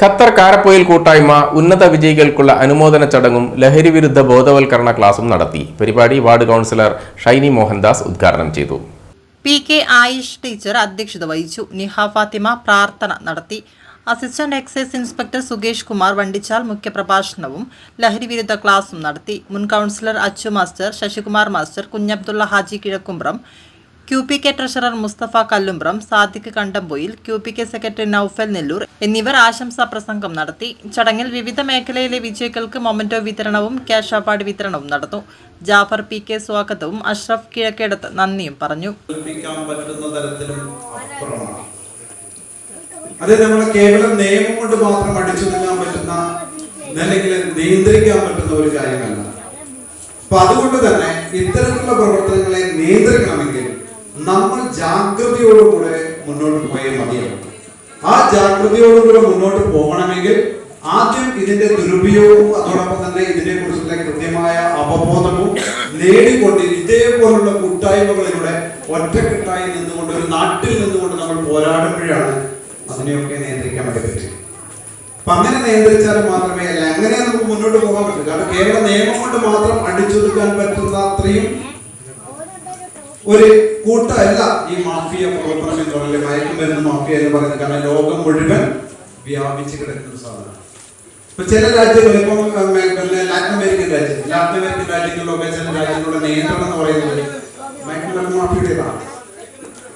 Qatar കാരപ്പൊയിൽ കൂട്ടായ്മ ഉന്നത വിജയികൾക്കുള്ള അനുമോദന ചടങ്ങും ലഹരി വിരുദ്ധ ബോധവൽക്കരണ ക്ലാസും നടത്തി. പരിപാടി വാർഡ് കൗൺസിലർ ഷൈനി മോഹൻദാസ് ഉദ്ഘാടനം ചെയ്തു. പി കെ ആയിഷ് ടീച്ചർ അധ്യക്ഷത വഹിച്ചു. നിഹ ഫാത്തിമ പ്രാർത്ഥന നടത്തി. Assistant excise inspector Sukesh Kumar Vandichal മുഖ്യപ്രഭാഷണവും ലഹരി വിരുദ്ധ ക്ലാസും നടത്തി. മുൻ councillor Achu master Sasikumar master Kunhabdulla Haji Kizhakkumbram Q P K treasurer Musthafa Kallumbram Sadiq Kandampoyil Q P K secretary Noufal Nellur എന്നിവർ ആശംസാ പ്രസംഗം നടത്തി. ചടങ്ങിൽ വിവിധ മേഖലയിലെ വിജയികൾക്ക് മൊമന്റോ വിതരണവും ക്യാഷ് അവാർഡ് വിതരണവും നടന്നു. ജാഫർ പി കെ സ്വാഗതവും അഷ്റഫ് കിഴക്കേടത്ത് നന്ദിയും പറഞ്ഞു. അത് നമ്മളെ കേവലം നിയമം കൊണ്ട് മാത്രം അടിച്ചു നിൽക്കാൻ പറ്റുന്ന അല്ലെങ്കിൽ നിയന്ത്രിക്കാൻ പറ്റുന്ന ഒരു കാര്യമല്ല. അപ്പൊ അതുകൊണ്ട് തന്നെ ഇത്തരത്തിലുള്ള പ്രവർത്തനങ്ങളെ നിയന്ത്രിക്കണമെങ്കിൽ നമ്മൾ ജാഗ്രതയോടുകൂടെ മുന്നോട്ട് പോയേ മതിയാവും. ആ ജാഗ്രതയോടുകൂടെ മുന്നോട്ട് പോകണമെങ്കിൽ ആദ്യം ഇതിന്റെ ദുരുപയോഗവും അതോടൊപ്പം തന്നെ ഇതിനെ കുറിച്ചുള്ള കൃത്യമായ അവബോധവും നേടിക്കൊണ്ട് ഇതേപോലുള്ള കൂട്ടായ്മകളിലൂടെ ഒറ്റക്കെട്ടായി നിന്നുകൊണ്ട് ഒരു നാട്ടിൽ നിന്നുകൊണ്ട് നമ്മൾ പോരാടുമ്പോഴാണ് അതിനെയൊക്കെ നിയന്ത്രിക്കാൻ വേണ്ടി പറ്റും അപ്പൊ അങ്ങനെ നിയന്ത്രിച്ചാൽ മാത്രമേ അല്ല? അങ്ങനെ നമുക്ക് മുന്നോട്ട് പോകാൻ പറ്റൂ. കാരണം കേവല നിയമം കൊണ്ട് മാത്രം അടിച്ചൊതുക്കാൻ പറ്റുന്ന അത്രയും ഒരു കൂട്ടമല്ല ഈ മാഫിയ പ്രവർത്തനം എന്ന് പറയുന്നത് മയക്കുമരുന്ന് മാഫിയ എന്ന് പറയുന്നത്. കാരണം ലോകം മുഴുവൻ വ്യാപിച്ച് കിടക്കുന്ന സാധനം. ഇപ്പൊ ചില രാജ്യങ്ങളിൽ ഇപ്പം ലാറ്റിൻ അമേരിക്കൻ രാജ്യം ലാറ്റിൻ അമേരിക്കൻ രാജ്യങ്ങളിലൊക്കെ ചില രാജ്യങ്ങളുടെ നിയന്ത്രണം എന്ന് പറയുന്നത് മയക്കുമരുന്ന് മാഫിയുടേതാണ്.